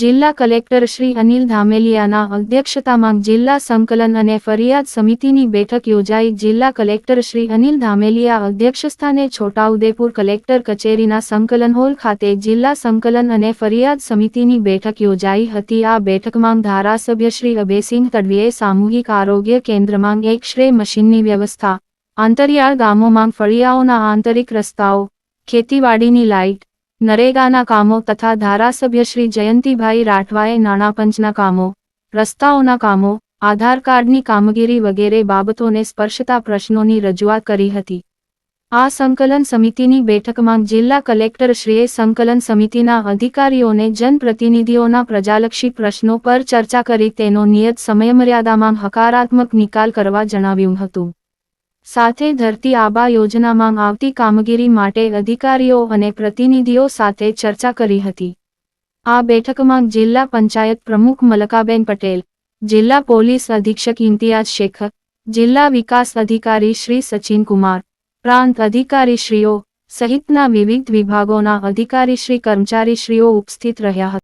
જિલ્લા કલેક્ટર શ્રી અનિલ ધામેલિયાના અધ્યક્ષતામાં જિલ્લા સંકલન અને ફરિયાદ સમિતિની બેઠક યોજાઈ. જિલ્લા કલેક્ટર શ્રી અનિલ ધામેલિયા અધ્યક્ષસ્થાને છોટાઉદેપુર કલેક્ટર કચેરીના સંકલન હોલ ખાતે જિલ્લા સંકલન અને ફરિયાદ સમિતિની બેઠક યોજાઈ હતી. આ બેઠકમાં ધારાસભ્ય શ્રી અભયસિંહ તડવીએ સામૂહિક આરોગ્ય કેન્દ્રમાં શ્રેય મશીનની વ્યવસ્થા, આંતરિયાળ ગામોમાં ફળિયાઓના આંતરિક રસ્તાઓ, ખેતીવાડીની લાઇટ નરેગાના કામો તથા ધારાસભ્ય શ્રી જયંતિભાઈ રાઠવાએ નાણાપંચના કામો, રસ્તાઓના કામો, આધાર કાર્ડની કામગીરી વગેરે બાબતોને સ્પર્શતા પ્રશ્નોની રજૂઆત કરી હતી. આ સંકલન સમિતિની બેઠકમાં જિલ્લા કલેક્ટરશ્રીએ સંકલન સમિતિના અધિકારીઓને જનપ્રતિનિધિઓના પ્રજાલક્ષી પ્રશ્નો પર ચર્ચા કરી તેનો નિયત સમયમર્યાદામાં હકારાત્મક નિકાલ કરવા જણાવ્યું હતું. સાથે ધરતી આબા યોજનામાં આવતી કામગીરી માટે અધિકારીઓ અને પ્રતિનિધિઓ સાથે ચર્ચા કરી હતી. આ બેઠકમાં જિલ્લા પંચાયત પ્રમુખ મલકાબેન પટેલ, જિલ્લા પોલીસ અધિક્ષક ઇમ્તિયાઝ શેખ, જિલ્લા વિકાસ અધિકારી શ્રી સચિન કુમાર પ્રાંત અધિકારીશ્રીઓ સહિતના વિવિધ વિભાગોના અધિકારીશ્રી કર્મચારીશ્રીઓ ઉપસ્થિત રહ્યા હતા.